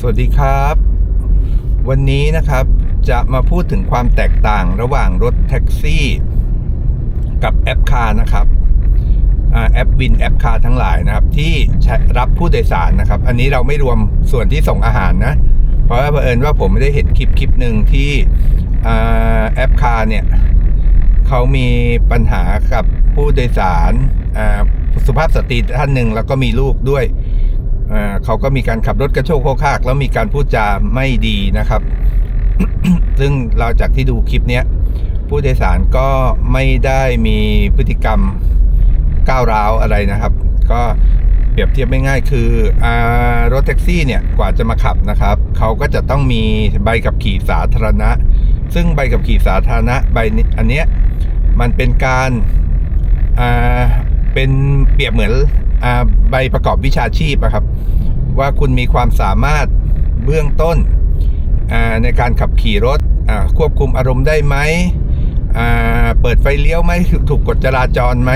สวัสดีครับ วันนี้นะครับจะมาพูดถึงความแตกต่างระหว่างรถแท็กซี่ กับแอปคาร์นะครับแอปวินแอปคาร์ทั้งหลายนะครับ ที่รับผู้โดยสารนะครับ อันนี้เราไม่รวมส่วนที่ส่งอาหารนะ เพราะว่าเผอิญว่าผมไม่ได้เห็นคลิปคลิปหนึ่งที่แอปคาร์เนี่ยเขามีปัญหากับผู้โดยสารสุภาพสตรีท่านหนึ่งแล้วก็มีลูกด้วย เขาก็มีการขับรถกระโชกโคกคากแล้วมีการพูดจาไม่ดีนะครับ ซึ่งเราจากที่ดูคลิปนี้ผู้โดยสารก็ไม่ได้มีพฤติกรรมก้าวร้าวอะไรนะครับ ก็เปรียบเทียบไม่ง่ายคืออรถแท็กซี่เนี่ยกว่าจะมาขับนะครับ เขาก็จะต้องมีใบขับขี่สาธารณะ ซึ่งใบขับขี่สาธารณะใบอันเนี้ยมันเป็นการ เป็นเปรียบเหมือนอใบประกอบวิชาชีพอะครับ ว่าคุณมีความสามารถเบื้องต้นในการขับขี่รถควบคุมอารมณ์ได้ไหมเปิดไฟเลี้ยวไหมถูกกฎจราจรไหม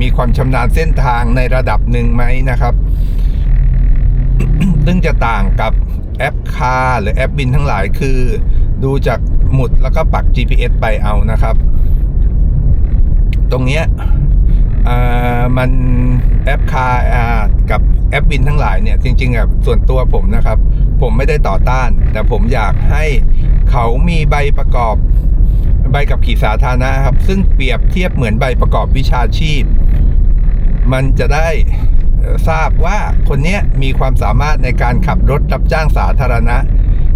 มีความชำนาญเส้นทางในระดับหนึ่งไหมนะครับ ซึ่งจะต่างกับแอปคาร์หรือแอปบินทั้งหลายคือ ดูจากหมุดแล้วก็ปัก GPS ไปเอานะครับ ตรงเนี้ย มันแอปคาร์กับแอปบินทั้งหลายเนี่ยจริงๆอะส่วนตัวผมนะครับ ผมไม่ได้ต่อต้าน แต่ผมอยากให้เขามีใบประกอบใบกับขี่สาธารณะครับ ซึ่งเปรียบเทียบเหมือนใบประกอบวิชาชีพ มันจะได้ทราบว่าคนนี้มีความสามารถในการขับรถรับจ้างสาธารณะ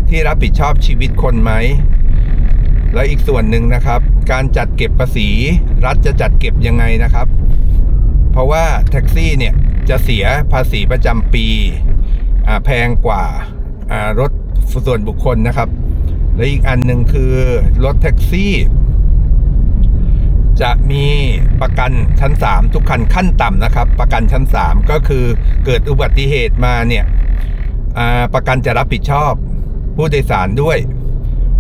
ที่รับผิดชอบชีวิตคนไหม และอีกส่วนหนึ่งนะครับ การจัดเก็บภาษี รัฐจะจัดเก็บยังไงนะครับ เพราะว่าแท็กซี่เนี่ยจะเสียภาษีประจำปีแพงกว่ารถส่วนบุคคลนะครับ และอีกอันหนึ่งคือรถแท็กซี่ จะมีประกันชั้น 3 ทุกคันขั้นต่ำนะครับ ประกันชั้น 3 ก็คือเกิดอุบัติเหตุมาเนี่ยประกันจะรับผิดชอบผู้โดยสารด้วย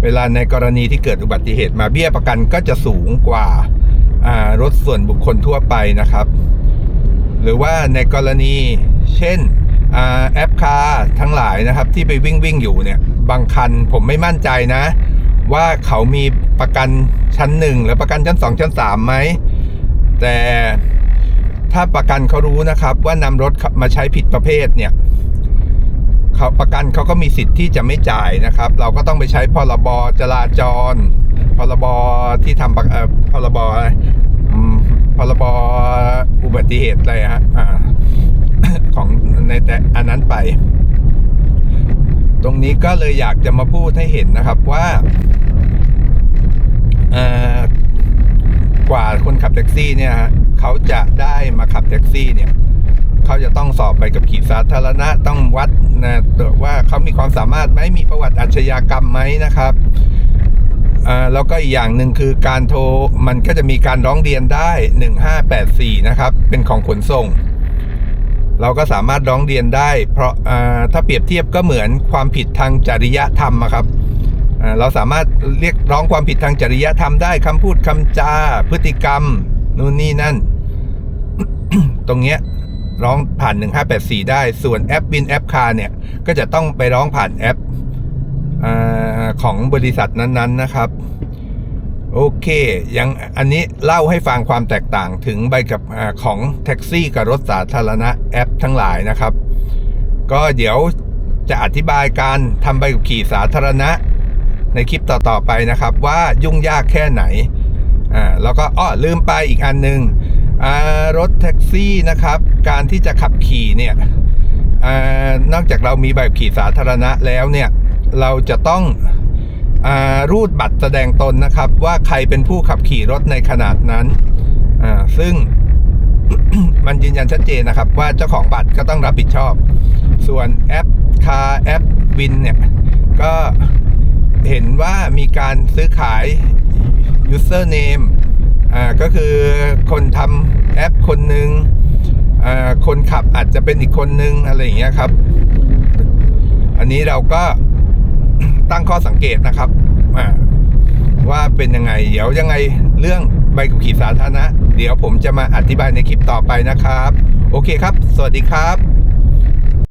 เวลาในกรณีที่เกิดอุบัติเหตุมาเบี้ยประกันก็จะสูงกว่ารถส่วนบุคคลทั่วไปนะครับ หรือว่าในกรณีเช่นอแอปคาร์ทั้งหลายนะครับ ที่ไปวิ่งวิ่งอยู่เนี่ยบางคันผมไม่มั่นใจนะ ว่าเขามีประกันชั้นหนึ่งหรือประกันชั้นสองชั้นสามไหมแต่ถ้าประกันเขารู้นะครับว่านำรถมาใช้ผิดประเภทเนี่ย เขาประกันเขาก็มีสิทธิ์ที่จะไม่จ่ายนะครับ เราก็ต้องไปใช้พรบจราจร พรบที่ทำประพรบรพรบอุบัติเหตุอะไรฮะของในแต่อันนั้นไป ตรงนี้ก็เลยอยากจะมาพูดให้เห็นนะครับว่ากว่าคนขับแท็กซี่เนี่ยฮะเขาจะได้มาขับแท็กซี่เนี่ย เขาจะต้องสอบไปกับขี่สาธารณะต้องวัดนะว่าเขามีความสามารถไหมมีประวัติอาชญากรรมไหมนะครับแล้วก็อีกอย่างหนึ่งคือการโทรมันก็จะมีการร้องเรียนได้ 1584 นะครับ เป็นของขนส่ง เราก็สามารถร้องเรียนได้ เพราะถ้าเปรียบเทียบก็เหมือนความผิดทางจริยธรรมครับเราสามารถเรียกร้องความผิดทางจริยธรรมได้คำพูดคำจาพฤติกรรม นู่นนี่นั่น ตรงเนี้ย ร้องผ่าน 1584 ได้ ส่วนแอปบินแอปคาเนี่ย ก็จะต้องไปร้องผ่านแอปอของบริษัทนั้นๆนะครับ โอเค ยังอันนี้เล่าให้ฟังความแตกต่างถึงใบกับอของแท็กซี่กับรถสาธารณะแอปทั้งหลายนะครับ ก็เดี๋ยวจะอธิบายการทำใบขับขี่สาธารณะ ในคลิปต่อๆไปนะครับ ว่ายุ่งยากแค่ไหนอ่าแล้วก็อ้อลืมไปอีกอันหนึ่ง รถแท็กซี่นะครับ การที่จะขับขี่เนี่ยอนอกจากเรามีใบขับขี่สาธารณะแล้วเนี่ย เราจะต้องอรูดบัตรแสดงตนนะครับ ว่าใครเป็นผู้ขับขี่รถในขนาดนั้น ซึ่งมันยืนยันชัดเจนนะครับ ว่าเจ้าของบัตรก็ต้องรับผิดชอบ ส่วนแอปคาแอปวินเนี่ย ก็เห็นว่ามีการซื้อขาย username อ่าก็คือคนทำแอปคนหนึ่งอ่าคนขับอาจจะเป็นอีกคนนึงอะไรอย่างเงี้ยครับ อันนี้เราก็ตั้งข้อสังเกตนะครับอ่าว่าเป็นยังไง เดี๋ยวยังไงเรื่องใบขับขี่สาธารณะ เดี๋ยวผมจะมาอธิบายในคลิปต่อไปนะครับ โอเคครับ สวัสดีครับ